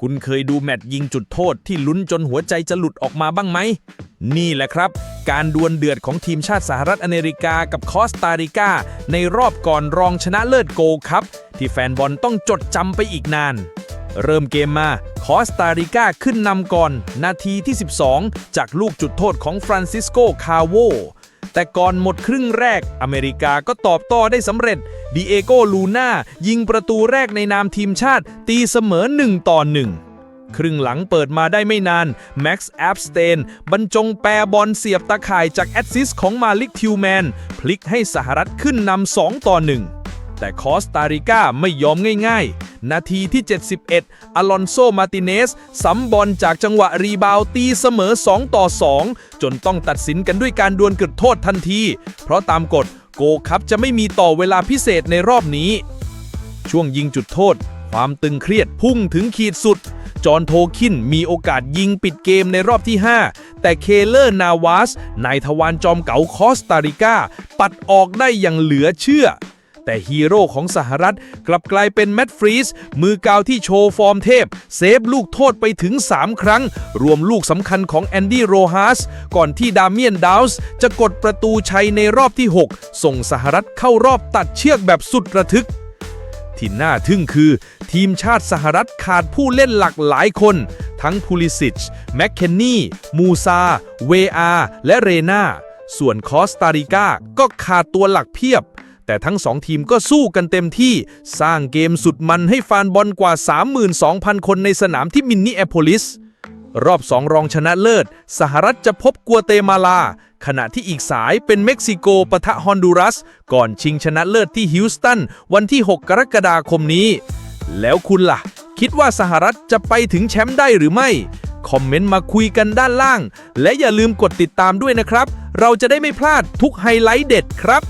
คุณเคยดูแมตช์ยิงจุดโทษที่ลุ้นจนหัวใจจะหลุดออกมาบ้างไหม นี่แหละครับ การดวลเดือดของทีมชาติสหรัฐอเมริกากับคอสตาริกา ในรอบก่อนรองชนะเลิศโกลคัพที่แฟนบอลต้องจดจำไปอีกนาน เริ่มเกมมา คอสตาริกาขึ้นนำก่อน นาทีที่ 12 จากลูกจุดโทษของฟรานซิสโก คาโว แต่ก่อนหมดครึ่งแรก อเมริกาก็ตอบโต้ได้สำเร็จดิเอโกลูน่ายิงประตูแรกในนามทีมชาติ ตีเสมอ1ต่อ1ครึ่งหลังเปิดมาได้ไม่นาน แม็กซ์แอปสเตนบรรจงแปรบอลเสียบตาข่ายจากแอดซิสของมาลิกทิวแมน พลิกให้สหรัฐขึ้นนำ2ต่อ1แต่คอสตาริกาไม่ยอมง่ายๆ นาทีที่ 71 อลอนโซ มาติเนสซ้ำบอลจากจังหวะรีบาวตีเสมอ 2 ต่อ 2 จนต้องตัดสินกันด้วยการดวลกึดโทษทันที เพราะตามกฎโกคัพจะไม่มีต่อเวลาพิเศษในรอบนี้ ช่วงยิงจุดโทษ ความตึงเครียดพุ่งถึงขีดสุด จอห์นโทคินมีโอกาสยิงปิดเกมในรอบที่ 5 แต่เคเลอร์นาวาสนายทวารจอมเก๋าคอสตาริกาปัดออกได้อย่างเหลือเชื่อ แต่ฮีโร่ของสหรัฐกลับกลายเป็นแมตต์ฟรีสมือกาวที่โชว์ฟอร์มเทพ เซฟลูกโทษไปถึง 3 ครั้ง รวมลูกสำคัญของแอนดี้โรฮาสก่อนที่ดาเมียนดาวส์จะกดประตูชัยในรอบที่ 6 ส่งสหรัฐเข้ารอบตัดเชือกแบบสุดระทึกที่น่าทึ่งคือ ทีมชาติสหรัฐขาดผู้เล่นหลักหลายคน ทั้งพูลิสิช แมคเคนนี่ มูซา เวอา และเรนา ส่วนคอสตาริกาก็ขาดตัวหลักเพียบ แต่ทั้งสองทีมก็สู้กันเต็มที่สร้างเกมสุดมันให้ฟานบอลกว่า 32,000 คนในสนามที่มินนิแอโพลิส รอบสองรองชนะเลิศ สหรัฐจะพบกัวเตมาลา ขณะที่อีกสายเป็นเม็กซิโกปะทะฮอนดูรัส ก่อนชิงชนะเลิศที่ฮิวสตันวันที่ 6 กรกฎาคมนี้ แล้วคุณล่ะ คิดว่าสหรัฐจะไปถึงแชมป์ได้หรือไม่คอมเมนต์มาคุยกันด้านล่าง และอย่าลืมกดติดตามด้วยนะครับ เราจะได้ไม่พลาดทุกไฮไลท์เด็ดครับ